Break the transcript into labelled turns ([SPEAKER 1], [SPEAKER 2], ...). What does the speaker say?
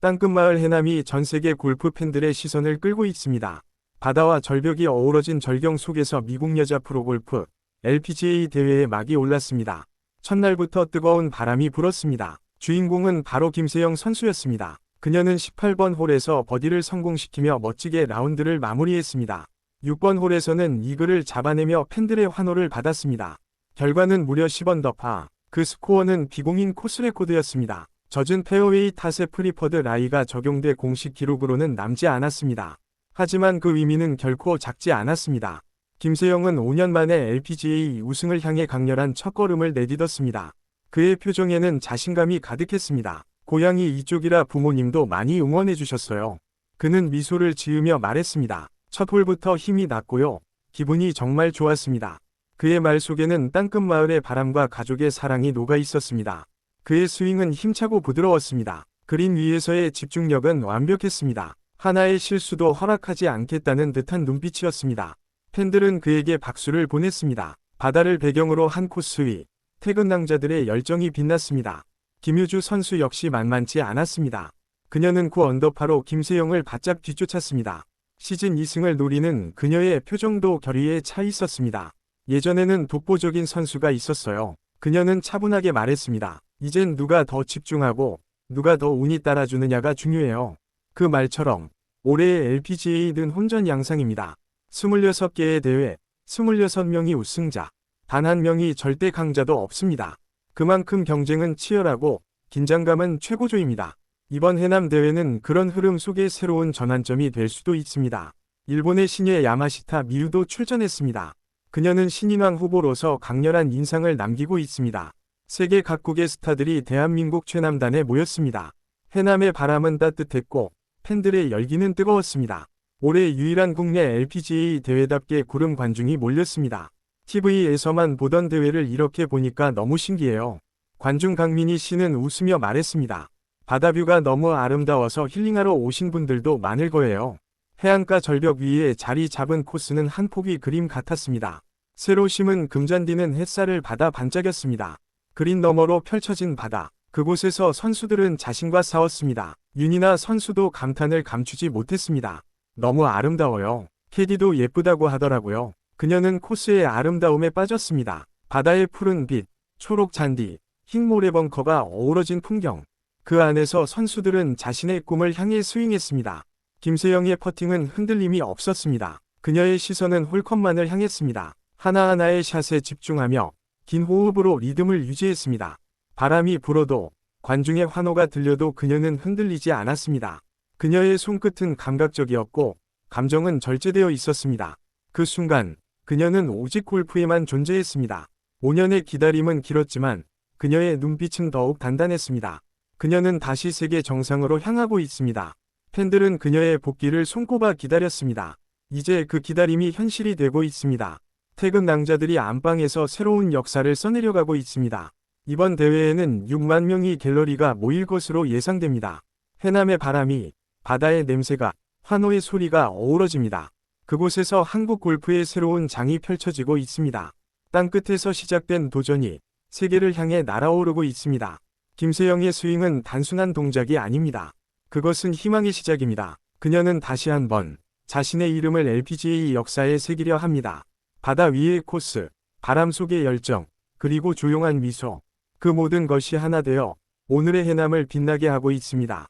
[SPEAKER 1] 땅끝마을 해남이 전 세계 골프 팬들의 시선을 끌고 있습니다. 바다와 절벽이 어우러진 절경 속에서 미국 여자 프로골프 LPGA 대회에 막이 올랐습니다. 첫날부터 뜨거운 바람이 불었습니다. 주인공은 바로 김세영 선수였습니다. 그녀는 18번 홀에서 버디를 성공시키며 멋지게 라운드를 마무리했습니다. 6번 홀에서는 이글을 잡아내며 팬들의 환호를 받았습니다. 결과는 무려 10원 더파. 그 스코어는 비공인 코스 레코드였습니다. 젖은 페어웨이 탓에 프리퍼드 라이가 적용돼 공식 기록으로는 남지 않았습니다. 하지만 그 의미는 결코 작지 않았습니다. 김세영은 5년 만에 LPGA 우승을 향해 강렬한 첫걸음을 내딛었습니다. 그의 표정에는 자신감이 가득했습니다. 고향이 이쪽이라 부모님도 많이 응원해 주셨어요. 그는 미소를 지으며 말했습니다. 첫 홀부터 힘이 났고요. 기분이 정말 좋았습니다. 그의 말 속에는 땅끝 마을의 바람과 가족의 사랑이 녹아 있었습니다. 그의 스윙은 힘차고 부드러웠습니다. 그린 위에서의 집중력은 완벽했습니다. 하나의 실수도 허락하지 않겠다는 듯한 눈빛이었습니다. 팬들은 그에게 박수를 보냈습니다. 바다를 배경으로 한 코스 위, 퇴근 낭자들의 열정이 빛났습니다. 김효주 선수 역시 만만치 않았습니다. 그녀는 9 언더파로 김세영을 바짝 뒤쫓았습니다. 시즌 2승을 노리는 그녀의 표정도 결의에 차 있었습니다. 예전에는 독보적인 선수가 있었어요. 그녀는 차분하게 말했습니다. 이젠 누가 더 집중하고 누가 더 운이 따라주느냐가 중요해요. 그 말처럼 올해의 LPGA는 혼전 양상입니다. 26개의 대회, 26명이 우승자, 단 한 명이 절대 강자도 없습니다. 그만큼 경쟁은 치열하고 긴장감은 최고조입니다. 이번 해남 대회는 그런 흐름 속의 새로운 전환점이 될 수도 있습니다. 일본의 신예 야마시타 미유도 출전했습니다. 그녀는 신인왕 후보로서 강렬한 인상을 남기고 있습니다. 세계 각국의 스타들이 대한민국 최남단에 모였습니다. 해남의 바람은 따뜻했고 팬들의 열기는 뜨거웠습니다. 올해 유일한 국내 LPGA 대회답게 구름 관중이 몰렸습니다. TV에서만 보던 대회를 이렇게 보니까 너무 신기해요. 관중 강민희 씨는 웃으며 말했습니다. 바다뷰가 너무 아름다워서 힐링하러 오신 분들도 많을 거예요. 해안가 절벽 위에 자리 잡은 코스는 한 폭의 그림 같았습니다. 새로 심은 금잔디는 햇살을 받아 반짝였습니다. 그린 너머로 펼쳐진 바다. 그곳에서 선수들은 자신과 싸웠습니다. 윤이나 선수도 감탄을 감추지 못했습니다. 너무 아름다워요. 캐디도 예쁘다고 하더라고요. 그녀는 코스의 아름다움에 빠졌습니다. 바다의 푸른 빛, 초록 잔디, 흰 모래 벙커가 어우러진 풍경. 그 안에서 선수들은 자신의 꿈을 향해 스윙했습니다. 김세영의 퍼팅은 흔들림이 없었습니다. 그녀의 시선은 홀컵만을 향했습니다. 하나하나의 샷에 집중하며 긴 호흡으로 리듬을 유지했습니다. 바람이 불어도 관중의 환호가 들려도 그녀는 흔들리지 않았습니다. 그녀의 손끝은 감각적이었고 감정은 절제되어 있었습니다. 그 순간 그녀는 오직 골프에만 존재했습니다. 5년의 기다림은 길었지만 그녀의 눈빛은 더욱 단단했습니다. 그녀는 다시 세계 정상으로 향하고 있습니다. 팬들은 그녀의 복귀를 손꼽아 기다렸습니다. 이제 그 기다림이 현실이 되고 있습니다. 퇴근 낭자들이 안방에서 새로운 역사를 써내려가고 있습니다. 이번 대회에는 6만 명의 갤러리가 모일 것으로 예상됩니다. 해남의 바람이, 바다의 냄새가, 환호의 소리가 어우러집니다. 그곳에서 한국 골프의 새로운 장이 펼쳐지고 있습니다. 땅끝에서 시작된 도전이 세계를 향해 날아오르고 있습니다. 김세영의 스윙은 단순한 동작이 아닙니다. 그것은 희망의 시작입니다. 그녀는 다시 한번 자신의 이름을 LPGA 역사에 새기려 합니다. 바다 위의 코스, 바람 속의 열정, 그리고 조용한 미소. 그 모든 것이 하나 되어 오늘의 해남을 빛나게 하고 있습니다.